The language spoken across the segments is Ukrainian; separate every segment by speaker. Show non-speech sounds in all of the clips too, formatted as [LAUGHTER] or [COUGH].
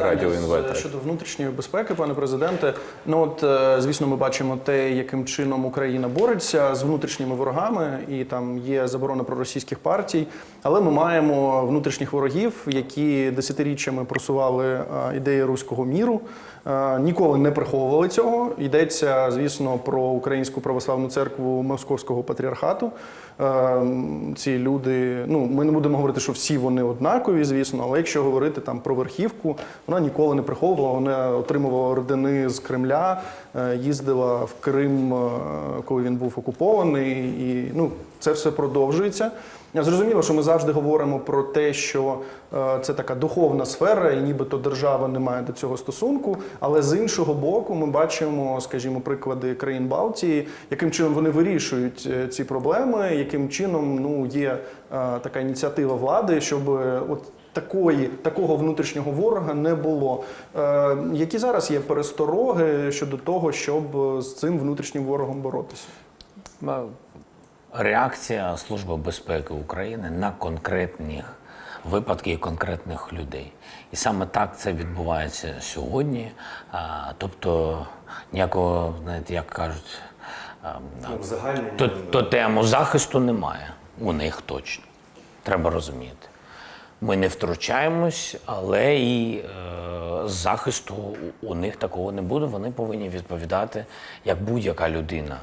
Speaker 1: Радіо
Speaker 2: щодо внутрішньої безпеки, пане президенте. Ну от е, звісно, ми бачимо те, яким чином Україна бореться з внутрішніми ворогами, і там є заборона проросійських партій. Але ми маємо внутрішніх ворогів, які десятиріччями просували е, ідеї руського міру, е, ніколи не приховували цього. Йдеться, звісно, про українську православну церкву Московського патріархату. Е, Ці люди, ну ми не будемо говорити, що всі вони однакові, звісно, але якщо говорити там про верхівку, вона ніколи не приховувала, вона отримувала ордени з Кремля, е, їздила в Крим, е, коли він був окупований, і ну це все продовжується. Зрозуміло, що ми завжди говоримо про те, що е, це така духовна сфера, і нібито держава не має до цього стосунку. Але з іншого боку, ми бачимо, скажімо, приклади країн Балтії, яким чином вони вирішують ці проблеми, яким чином ну є така ініціатива влади, щоб от. Такої такого внутрішнього ворога не було. Е, які зараз є перестороги щодо того, щоб е, з цим внутрішнім ворогом боротися?
Speaker 3: Реакція Служби безпеки України на конкретні випадки і конкретних людей. І саме так це відбувається сьогодні. А, тобто ніякого, знаєте, як кажуть, а, то, то тему захисту немає. У них точно. Треба розуміти. Ми не втручаємось, але і е, захисту у- них такого не буде. Вони повинні відповідати як будь-яка людина.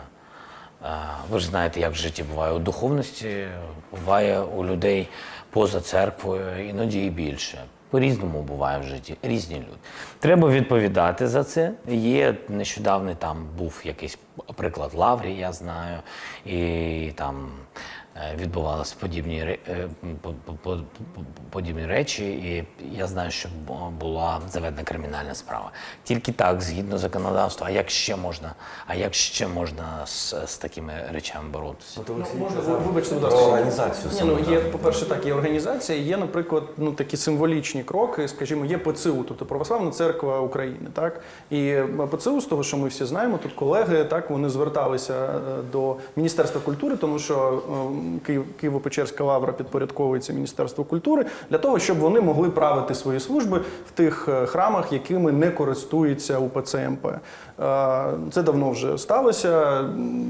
Speaker 3: Е, Ви ж знаєте, як в житті буває у духовності, буває у людей поза церквою, іноді і більше. По-різному буває в житті, різні люди. Треба відповідати за це. Є нещодавно там був якийсь приклад Лаврі, я знаю, і там відбувалися подібні, е, по- по- по- по- подібні речі, і я знаю, що була заведена кримінальна справа. Тільки так, згідно законодавства, а як ще можна, а як ще можна з, з такими речами боротися?
Speaker 2: Ну, можна ви- вибачте, будь ласка.
Speaker 1: організацію
Speaker 2: Ні, ну, є, по-перше, так, є організація, є, наприклад, ну, такі символічні кроки, скажімо, є ПЦУ, тобто Православна церква України. Так? І е, ПЦУ, з того, що ми всі знаємо, тут колеги, так, вони зверталися е, до Міністерства культури, тому що е, Київ, Києво-Печерська лавра підпорядковується Міністерству культури, для того, щоб вони могли правити свої служби в тих е, храмах, якими не користується УПЦ МП. Е, Це давно вже сталося,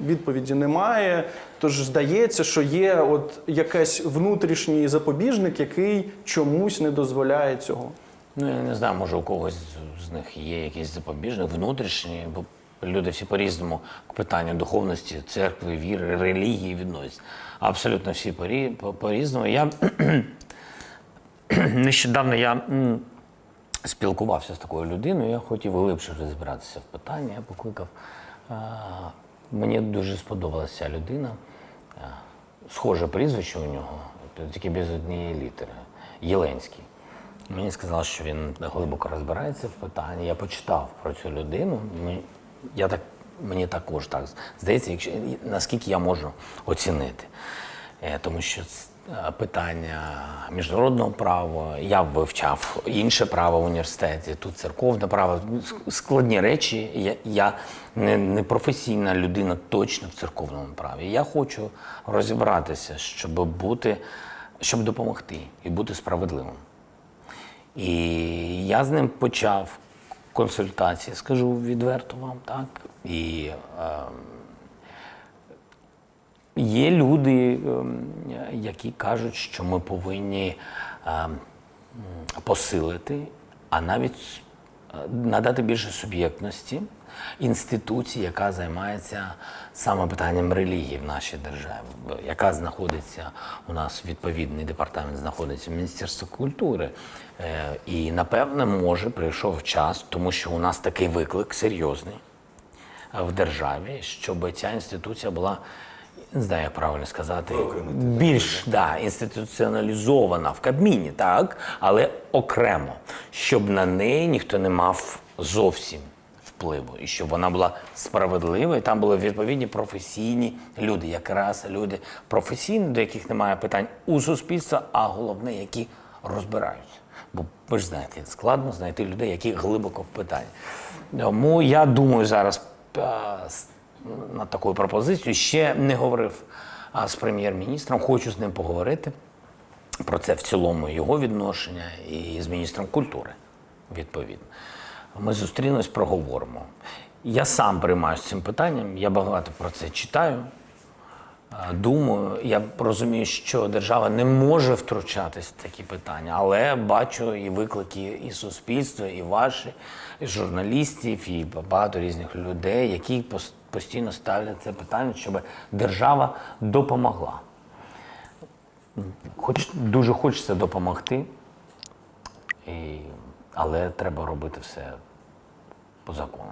Speaker 2: відповіді немає. Тож здається, що є от якийсь внутрішній запобіжник, який чомусь не дозволяє цього.
Speaker 3: Ну, я не знаю, може у когось з- з них є якийсь запобіжник внутрішній, бо люди всі по-різному к питанню духовності, церкви, віри, релігії відносяться. Абсолютно всі по- по-різному. Я [CLEARS THROAT] нещодавно я спілкувався з такою людиною, я хотів глибше розібратися в питанні. Я покликав. Мені дуже сподобалася ця людина. Схоже прізвище у нього, тільки без однієї літери. Єленський. Мені сказали, що він глибоко розбирається в питанні. Я почитав про цю людину. Я так, мені також так здається, якщо, наскільки я можу оцінити. Е, Тому що е, питання міжнародного права, я вивчав інше право в університеті, тут церковне право, складні речі. Я, я не, не професійна людина точно в церковному праві. Я хочу розібратися, щоб бути, щоб допомогти і бути справедливим. І я з ним почав консультації, скажу відверто вам, так. І е, є люди, ем, які кажуть, що ми повинні ем, посилити, а навіть надати більше суб'єктності інституції, яка займається саме питанням релігії в нашій державі, яка знаходиться у нас відповідний департамент, знаходиться в Міністерстві культури. Е, І напевне, може, прийшов час, тому що у нас такий виклик серйозний е, в державі, щоб ця інституція була. Не знаю, як правильно сказати, більш да, інституціоналізована в Кабміні, так, але окремо, щоб на неї ніхто не мав зовсім впливу, і щоб вона була справедлива, і там були відповідні професійні люди, якраз люди професійні, до яких немає питань у суспільства, а головне, які розбираються. Бо ви ж знаєте, складно знайти людей, які глибоко в питанні. Тому я думаю, зараз е, над такою пропозицією ще не говорив з прем'єр-міністром. Хочу з ним поговорити про це в цілому його відношення і з міністром культури. відповідно. Ми зустрінемось, проговоримо. Я сам приймаюся цим питанням, я багато про це читаю. Думаю, я розумію, що держава не може втручатись в такі питання, але бачу і виклики і суспільства, і ваші, і журналістів, і багато різних людей, які постійно ставлять це питання, щоб держава допомогла. Хоч дуже хочеться допомогти, і, але треба робити все по закону.